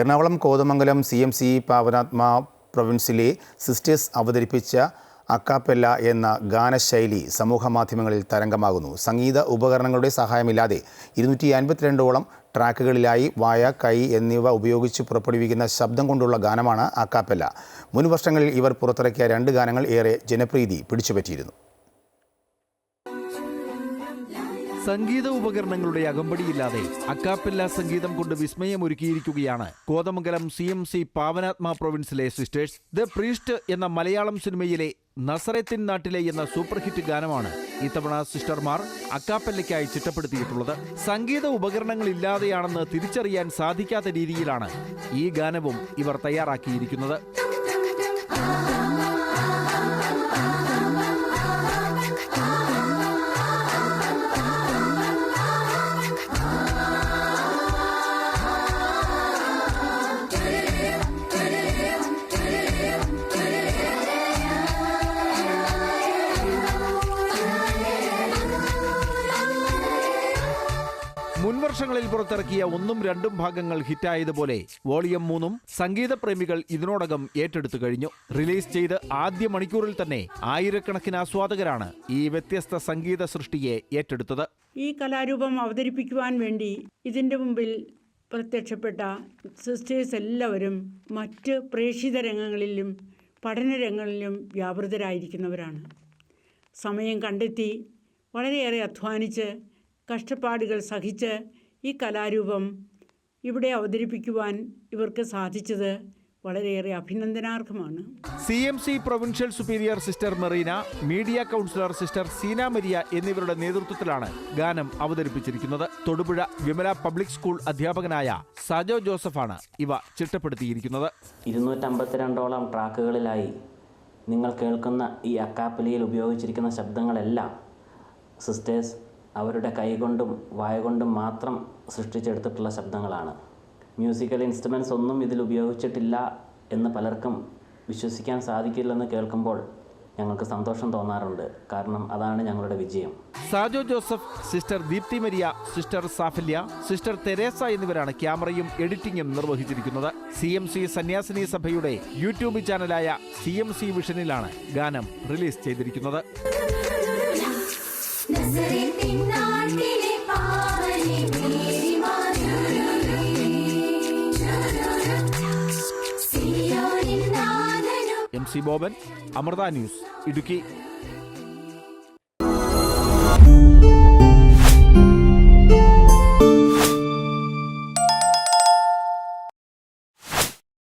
Ernakulam Kothamangalam C M C Pavanatma പ്രൊവിൻസിലെ sisters അവതരിപ്പിച്ച a cappella എന്ന ഗാനശൈലി സമൂഹമാധ്യമങ്ങളിൽ തരംഗമാകുന്നു. സംഗീത ഉപകരണങ്ങളുടെ സഹായമില്ലാതെ ഇരുന്നൂറ്റി അൻപത്തിരണ്ടോളം ട്രാക്കുകളിലായി വായ കൈ എന്നിവ ഉപയോഗിച്ച് പുറപ്പെടുവിക്കുന്ന ശബ്ദം കൊണ്ടുള്ള ഗാനമാണ് അക്കാപ്പെല്ല. മുൻ വർഷങ്ങളിൽ ഇവർ പുറത്തിറക്കിയ രണ്ട് ഗാനങ്ങൾ ഏറെ ജനപ്രീതി പിടിച്ചുപറ്റിയിരുന്നു. സംഗീത ഉപകരണങ്ങളുടെ അകമ്പടിയില്ലാതെ അക്കാപ്പില്ല സംഗീതം കൊണ്ട് വിസ്മയമൊരുക്കിയിരിക്കുകയാണ്. Kothamangalam C M C Pavanatma പ്രൊവിൻസിലെ sisters the priest എന്ന മലയാളം സിനിമയിലെ നസറത്തിൻ നാട്ടിലെ എന്ന സൂപ്പർ ഹിറ്റ് ഗാനമാണ് ഇത്തവണ സിസ്റ്റർമാർ അക്കാപ്പല്ലയ്ക്കായി ചിട്ടപ്പെടുത്തിയിട്ടുള്ളത്. സംഗീത ഉപകരണങ്ങൾ ഇല്ലാതെയാണെന്ന് തിരിച്ചറിയാൻ സാധിക്കാത്ത രീതിയിലാണ് ഈ ഗാനവും ഇവർ തയ്യാറാക്കിയിരിക്കുന്നത്. മുൻവർഷങ്ങളിൽ പുറത്തിറക്കിയ ഒന്നും രണ്ടും ഭാഗങ്ങൾ ഹിറ്റായതുപോലെ വോളിയം മൂന്നും സംഗീതപ്രേമികൾ ഇതിനോടകം ഏറ്റെടുത്തു കഴിഞ്ഞു. റിലീസ് ചെയ്ത് ആദ്യ മണിക്കൂറിൽ തന്നെ ആയിരക്കണക്കിന് ആസ്വാദകരാണ് ഈ വ്യത്യസ്ത സംഗീത സൃഷ്ടിയെ ഏറ്റെടുത്തത്. ഈ കലാരൂപം അവതരിപ്പിക്കുവാൻ വേണ്ടി ഇതിന്റെ മുമ്പിൽ പ്രത്യക്ഷപ്പെട്ട സിസ്റ്റേഴ്സ് എല്ലാവരും മറ്റ് പ്രേക്ഷിത രംഗങ്ങളിലും പഠനരംഗങ്ങളിലും വ്യാപൃതരായിരിക്കുന്നവരാണ്. സമയം കണ്ടെത്തി വളരെയേറെ അധ്വാനിച്ച് കഷ്ടപ്പാടുകൾ സഹിച്ച് ഈ കലാരൂപം ഇവിടെ അവതരിപ്പിക്കുവാൻ ഇവർക്ക് സാധിച്ചത് വളരെയേറെ അഭിനന്ദനാർഹമാണ്. C M C provincial superior sister Merina media counsellor sister Seena Maria എന്നിവരുടെ നേതൃത്വത്തിലാണ് ഗാനം അവതരിപ്പിച്ചിരിക്കുന്നത്. തൊടുപുഴ വിമല പബ്ലിക് സ്കൂൾ അധ്യാപകനായ സജോ ജോസഫാണ് ഇവ ചിട്ടപ്പെടുത്തിയിരിക്കുന്നത്. ഇരുന്നൂറ്റമ്പത്തിരണ്ടോളം ട്രാക്കുകളിലായി നിങ്ങൾ കേൾക്കുന്ന ഈ അക്കാപ്പലിയിൽ ഉപയോഗിച്ചിരിക്കുന്ന ശബ്ദങ്ങളെല്ലാം സിസ്റ്റേഴ്സ് അവരുടെ കൈകൊണ്ടും വായകൊണ്ടും മാത്രം സൃഷ്ടിച്ചെടുത്തിട്ടുള്ള ശബ്ദങ്ങളാണ്. മ്യൂസിക്കൽ ഇൻസ്ട്രുമെൻസ് ഒന്നും ഇതിൽ ഉപയോഗിച്ചിട്ടില്ല എന്ന് പലർക്കും വിശ്വസിക്കാൻ സാധിക്കില്ലെന്ന് കേൾക്കുമ്പോൾ ഞങ്ങൾക്ക് സന്തോഷം തോന്നാറുണ്ട്. കാരണം അതാണ് ഞങ്ങളുടെ വിജയം. Sajo Joseph sister Deepthi Maria sister Safalya sister Theresa എന്നിവരാണ് ക്യാമറയും എഡിറ്റിംഗും നിർവഹിച്ചിരിക്കുന്നത്. സി എം സി സന്യാസിനി സഭയുടെ യൂട്യൂബ് ചാനലായ സി എം സി വിഷനിലാണ് ഗാനം റിലീസ് ചെയ്തിരിക്കുന്നത്. ബോബൻ അമൃത ന്യൂസ് ഇടുക്കി.